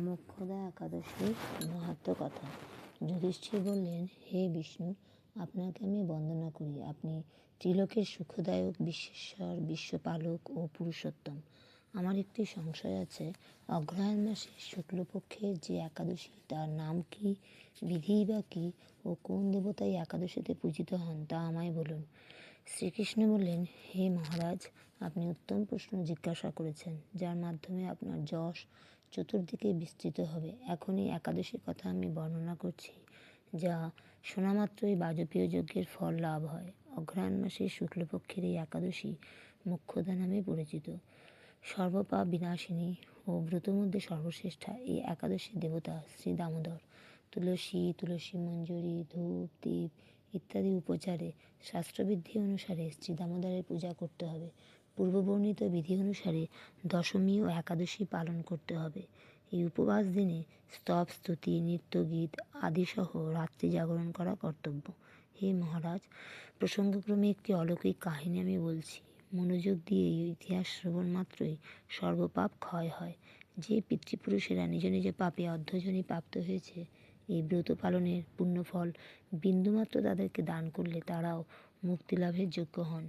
মোক্ষদা একাদশীর মাহাত্ম কথা। যুধিষ্ঠির বললেন, হে বিষ্ণু, আপনাকে আমি বন্দনা করি। আপনি ত্রিলোকের সুখদায়ক, বিশ্বেশ্বর, বিশ্বপালক ও পুরুষোত্তম। আমার একটি সংশয় আছে। অগ্রহায়ণ মাসের শুক্লপক্ষের যে একাদশী, তার নাম কি, বিধি বা কী, ও কোন দেবতাই একাদশীতে পূজিত হন, তা আমায় বলুন। শ্রীকৃষ্ণ বললেন, হে মহারাজ, আপনি উত্তম প্রশ্ন জিজ্ঞাসা করেছেন, যার মাধ্যমে আপনার যশ চতুর্দিকে বিস্তৃত হবে। এখনই একাদশীর কথা আমি বর্ণনা করছি, যা শোনামাত্রই বাজপেয় যজ্ঞের ফল লাভ হয়। অগ্রহায়ণ মাসের শুক্লপক্ষের এই একাদশী মুখ্যদা নামে পরিচিত। সর্বপা বিনাশিনী ও ব্রত মধ্যে সর্বশ্রেষ্ঠা এই একাদশী দেবতা শ্রী দামোদর। তুলসী তুলসী মঞ্জুরি, ধূপ, দীপ ইত্যাদি উপচারে শাস্ত্রবিধি অনুসারে শ্রী দামোদরের পূজা করতে হবে। পূর্ববর্ণিত বিধি অনুসারে দশমী ও একাদশী পালন করতে হবে। এই উপবাস দিনে স্তব, স্তুতি, নৃত্যগীত আদিসহ রাত্রি জাগরণ করা কর্তব্য। হে মহারাজ, প্রসঙ্গক্রমে একটি অলৌকিক কাহিনী আমি বলছি। মনোযোগ দিয়ে এই ইতিহাস শ্রবণ মাত্রই সর্বপাপ ক্ষয় হয়। যে পিতৃপুরুষেরা নিজ নিজ পাপে অর্ধজনী প্রাপ্ত হয়েছে, এই ব্রত পালনের পুণ্যফল বিন্দুমাত্র তাদেরকে দান করলে তারাও মুক্তি লাভের যোগ্য হন।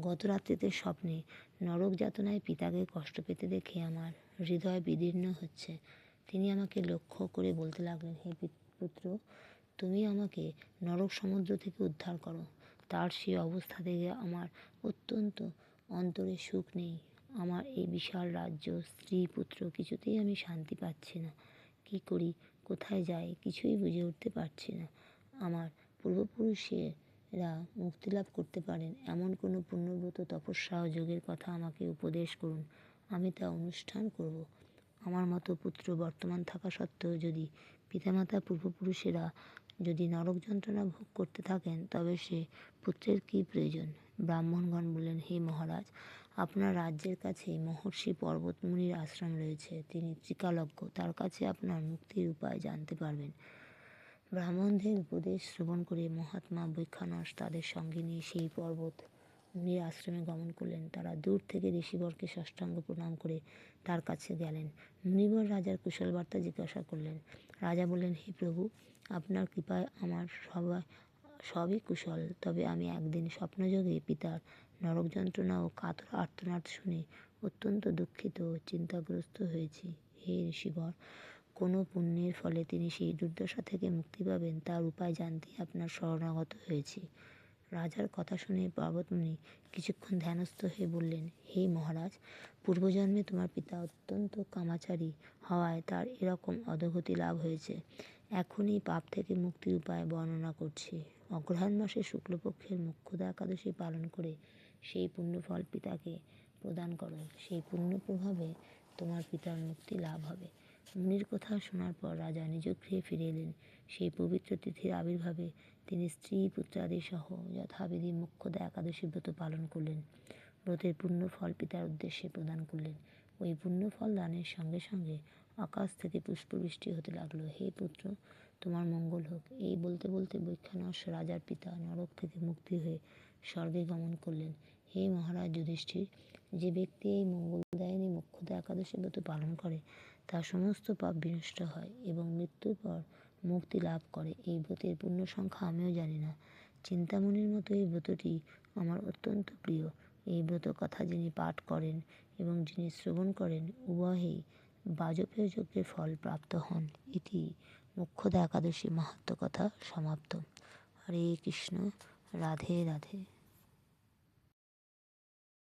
গত রাত্রিতে স্বপ্নে নরক যাতনায় পিতাকে কষ্ট পেতে দেখে আমার হৃদয় বিদীর্ণ হচ্ছে। তিনি আমাকে লক্ষ্য করে বলতে লাগলেন, হে পুত্র, তুমি আমাকে নরক সমুদ্র থেকে উদ্ধার করো। তার সেই অবস্থা থেকে আমার অত্যন্ত অন্তরে সুখ নেই। আমার এই বিশাল রাজ্য, স্ত্রী, পুত্র, কিছুতেই আমি শান্তি পাচ্ছি না। কি করি? কোথায় যাই? কিছুই বুঝে উঠতে পারছি না। আমার পূর্বপুরুষেরা মুক্তি লাভ করতে পারেন। এমন কোনো পুণ্যব্রত তপস্যা ও যোগের কথা আমাকে উপদেশ করুন। আমি তা অনুষ্ঠান করব। আমার মতো পুত্র বর্তমান থাকা সত্ত্বেও যদি পিতামাতা পূর্বপুরুষেরা যদি নরক যন্ত্রণা ভোগ করতে থাকেন, তবে সে পুত্রের কী প্রয়োজন? ব্রাহ্মণগণ বললেন, হে মহারাজ, আপনার রাজ্যের কাছে মহর্ষি পর্বতমুনির আশ্রম রয়েছে। তিনি ত্রিকালজ্ঞ। তার কাছে আপনার মুক্তির উপায় জানতে পারবেন। ব্রাহ্মণদের উপদেশ শ্রবণ করে মহাত্মা বৈখানস তাদের সঙ্গে নিয়ে সেই পর্বত মুনির আশ্রমে গমন করলেন। তারা দূর থেকে ঋষিবরকে ষষ্ঠাঙ্গ প্রণাম করে তার কাছে গেলেন। মুনিবর রাজার কুশল বার্তা জিজ্ঞাসা করলেন, রাজা বললেন, হে প্রভু, আপনার কৃপায় আমার সবাই, সবই কুশল। তবে আমি একদিন স্বপ্নযোগে পিতার নরক যন্ত্রণা ও কাতর আর্তনাদ শুনে অত্যন্ত দুঃখিত ও চিন্তাগ্রস্ত হয়েছি। হে ঋষিবর কোনো পুণ্যের ফলে তিনি সেই দুর্দশা থেকে মুক্তি পাবেন, তার উপায় জানতেই আপনার শরণাগত হয়েছি। রাজার কথা শুনে পর্বতমুনি কিছুক্ষণ ধ্যানস্থ হয়ে বললেন, হে মহারাজ, পূর্বজন্মে তোমার পিতা অত্যন্ত কামাচারী হওয়ায় তার এরকম অধগতি লাভ হয়েছে। এখন এই পাপ থেকে মুক্তির উপায় বর্ণনা করছি। অগ্রহায়ণ মাসে শুক্লপক্ষের মুখ্যদা একাদশী পালন করে সেই পুণ্যফল পিতাকে প্রদান করো। সেই পুণ্য প্রভাবে তোমার পিতার মুক্তি লাভ হবে। মুনির কথা শোনার পর রাজা নিজ গৃহে ফিরে এলেন। সেই পবিত্র তিথির আবির্ভাবে তিনি স্ত্রী পুত্রাদি সহ যথাবিধি মুখ্যদা একাদশী ব্রত পালন করলেন। ব্রতের পুণ্য ফল পিতার উদ্দেশ্যে প্রদান করলেন। ওই পুণ্য ফল দানের সঙ্গে সঙ্গে আকাশ থেকে পুষ্পবৃষ্টি হতে লাগল। হে পুত্র, তোমার মঙ্গল হোক। এই বলতে বলতে বৈখানস রাজার পিতা নরক থেকে মুক্তি হয়ে স্বর্গে গমন করলেন। হে মহারাজ যুধিষ্ঠির যে ব্যক্তি এই মঙ্গলদায়িনী মুখ্যদা একাদশী ব্রত পালন করে, তার সমস্ত পাপ বিনষ্ট হয় এবং মৃত্যুর পর মুক্তি লাভ করে। এই ব্রতের পূর্ণ সংখ্যা আমিও জানি না। চিন্তামণির মতো এই ব্রতটি আমার অত্যন্ত প্রিয়। এই ব্রত কথা যিনি পাঠ করেন এবং যিনি শ্রবণ করেন, উভয়েই বাজপেয় যজ্ঞের ফল প্রাপ্ত হন। এটি মুখ্যদা একাদশী মাহাত্ম কথা সমাপ্ত। হরে কৃষ্ণ, রাধে রাধে।